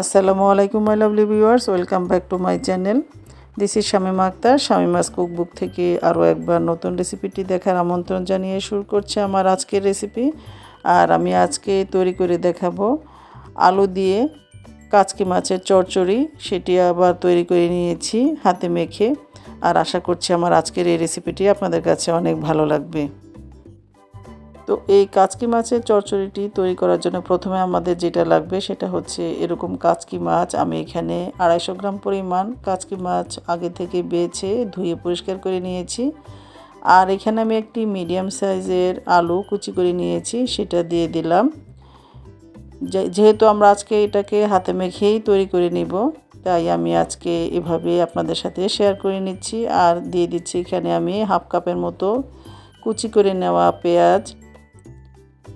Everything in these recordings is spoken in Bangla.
আসসালামু আলাইকুম my lovely viewers welcome back to my channel this is Shamima Akter Shamima's cookbook থেকে আরও একবার নতুন রেসিপিটি দেখার আমন্ত্রণ জানিয়ে শুরু করছে আমার আজকের রেসিপি আর আমি আজকে তৈরি করে দেখাবো আলু দিয়ে কাচকি মাছের চচ্চড়ি। সেটি আবার তৈরি করে নিয়েছি হাতে মেখে। আর আশা করছি আমার আজকের এই রেসিপিটি আপনাদের কাছে অনেক ভালো লাগবে। তো এই কাচকি মাছের চচ্চড়িটি তৈরি করার জন্য প্রথমে আমাদের যেটা লাগবে সেটা হচ্ছে এরকম কাচকি মাছ। আমি এখানে আড়াইশো গ্রাম পরিমাণ কাচকি মাছ আগে থেকে বেছে, ধুয়ে পরিষ্কার করে নিয়েছি। আর এখানে আমি একটি মিডিয়াম সাইজের আলু কুচি করে নিয়েছি, সেটা দিয়ে দিলাম। যেহেতু আমরা আজকে এটাকে হাতে মেখেই তৈরি করে নিব, তাই আমি আজকে এভাবে আপনাদের সাথে শেয়ার করে নিচ্ছি। আর দিয়ে দিচ্ছি এখানে আমি হাফ কাপের মতো কুচি করে নেওয়া পেঁয়াজ।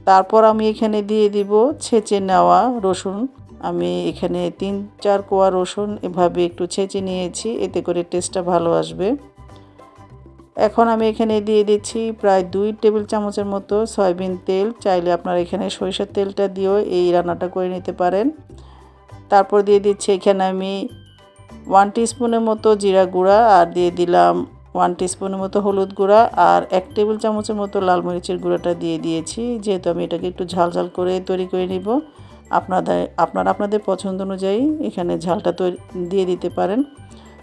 তারপর আমি এখানে দিয়ে দিব ছেঁচে নেওয়া রসুন। আমি এখানে তিন, চার কোয়া রসুন এভাবে একটু ছেঁচে নিয়েছি, এতে করে টেস্টটা ভালো আসবে। এখন আমি এখানে দিয়ে দিচ্ছি প্রায় দুই টেবিল চামচের মতো সয়াবিন তেল। চাইলে আপনারা এখানে সরিষার তেলটা দিয়েও এই রান্নাটা করে নিতে পারেন। তারপর দিয়ে দিচ্ছি এখানে আমি ওয়ান স্পুনের মতো জিরা গুঁড়া, আর দিয়ে দিলাম ওয়ান টিস্পুনের মতো হলুদ গুঁড়া আর এক টেবিল চামচের মতো লাল মরিচের গুঁড়াটা দিয়ে দিয়েছি। যেহেতু আমি এটাকে একটু ঝাল ঝাল করে তৈরি করে নিব, আপনাদের, আপনারা আপনাদের পছন্দ অনুযায়ী এখানে ঝালটা তৈরি, দিয়ে দিতে পারেন।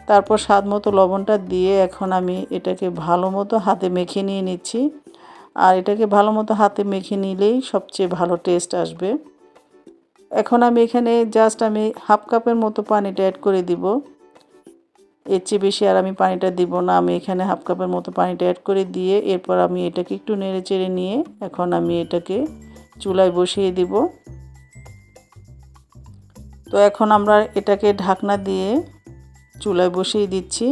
তারপর স্বাদ মতো লবণটা দিয়ে এখন আমি এটাকে ভালো মতো হাতে মেখে নিয়ে নিচ্ছি। আর এটাকে ভালো মতো হাতে মেখে নিলেই সবচেয়ে ভালো টেস্ট আসবে। এখন আমি এখানে জাস্ট আমি হাফ কাপের মতো পানিটা অ্যাড করে দিব। এর চেয়ে বেশি আর আমি পানিটা দিব না। আমি এখানে হাফ কাপের মতো পানিটা অ্যাড করে দিয়ে এরপর আমি এটাকে একটু নেড়ে চেড়ে নিয়ে এখন আমি এটাকে চুলায় বসিয়ে দিব। তো এখন আমরা এটাকে ঢাকনা দিয়ে চুলায় বসিয়ে দিচ্ছি।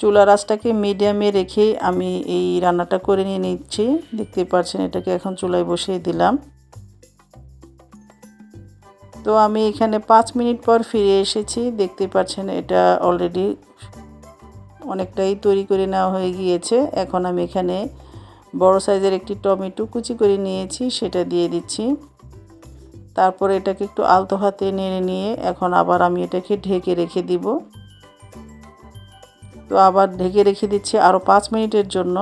চুলার আঁচটাকে মিডিয়ামে রেখে আমি এই রান্নাটা করে নিয়ে নিচ্ছি। দেখতে পাচ্ছেন এটাকে এখন চুলায় বসিয়ে দিলাম। তো আমি এখানে পাঁচ মিনিট পর ফিরে এসেছি। দেখতে পাচ্ছেন এটা অলরেডি অনেকটাই তৈরি করে নেওয়া হয়ে গিয়েছে। এখন আমি এখানে বড় সাইজের একটি টমেটো কুচি করে নিয়েছি, সেটা দিয়ে দিচ্ছি। তারপর এটাকে একটু আলতো হাতে নেড়ে নিয়ে এখন আবার আমি এটাকে ঢেকে রেখে দিব। তো আবার ঢেকে রেখে দিচ্ছি আরও পাঁচ মিনিটের জন্য।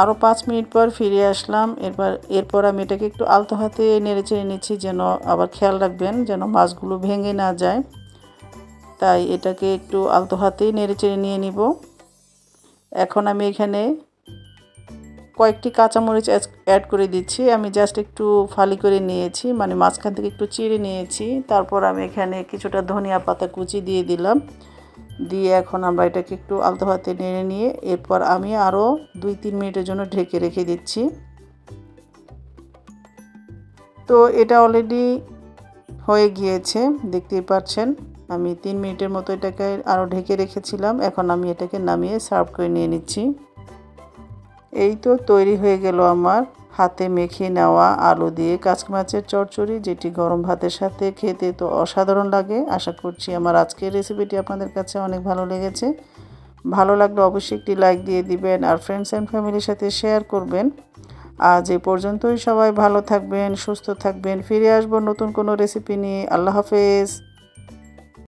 আরও পাঁচ মিনিট পর ফিরে আসলাম। এরপর এরপর আমি এটাকে একটু আলতো হাতে নেড়ে চেড়ে নিচ্ছি যেন আবার খেয়াল রাখবেন, যেন মাছগুলো ভেঙে না যায়। তাই এটাকে একটু আলতো হাতেই নেড়ে চেড়ে নিয়ে নিব। এখন আমি এখানে কয়েকটি কাঁচামরিচ অ্যাড করে দিচ্ছি। আমি জাস্ট একটু ফালি করে নিয়েছি মানে মাঝখান থেকে একটু চিড়ে নিয়েছি। তারপর আমি এখানে কিছুটা ধনিয়া পাতা কুচি দিয়ে দিলাম। দিয়ে এখন আমরা এটাকে একটু আলতো হাতে নেড়ে নিয়ে এরপর আমি আরও দুই তিন মিনিটের জন্য ঢেকে রেখে দিচ্ছি। তো এটা অলরেডি হয়ে গিয়েছে, দেখতেই পাচ্ছেন। আমি তিন মিনিটের মতো এটাকে আরও ঢেকে রেখেছিলাম, এখন আমি এটাকে নামিয়ে সার্ভ করে নিয়ে নিচ্ছি। এই তো তৈরি হয়ে গেল আমার হাতে মেখে নেওয়া আলু দিয়ে কাঁচকি মাছের চচ্চড়ি, যেটি গরম ভাতের সাথে খেতে তো অসাধারণ লাগে। আশা করছি আমার আজকের রেসিপিটি আপনাদের কাছে অনেক ভালো লেগেছে। ভালো লাগলে অবশ্যই একটি লাইক দিয়ে দিবেন আর ফ্রেন্ডস অ্যান্ড ফ্যামিলির সাথে শেয়ার করবেন। আজ এ পর্যন্তই সবাই ভালো থাকবেন, সুস্থ থাকবেন। ফিরে আসব নতুন কোনো রেসিপি নিয়ে। আল্লাহ হাফেজ।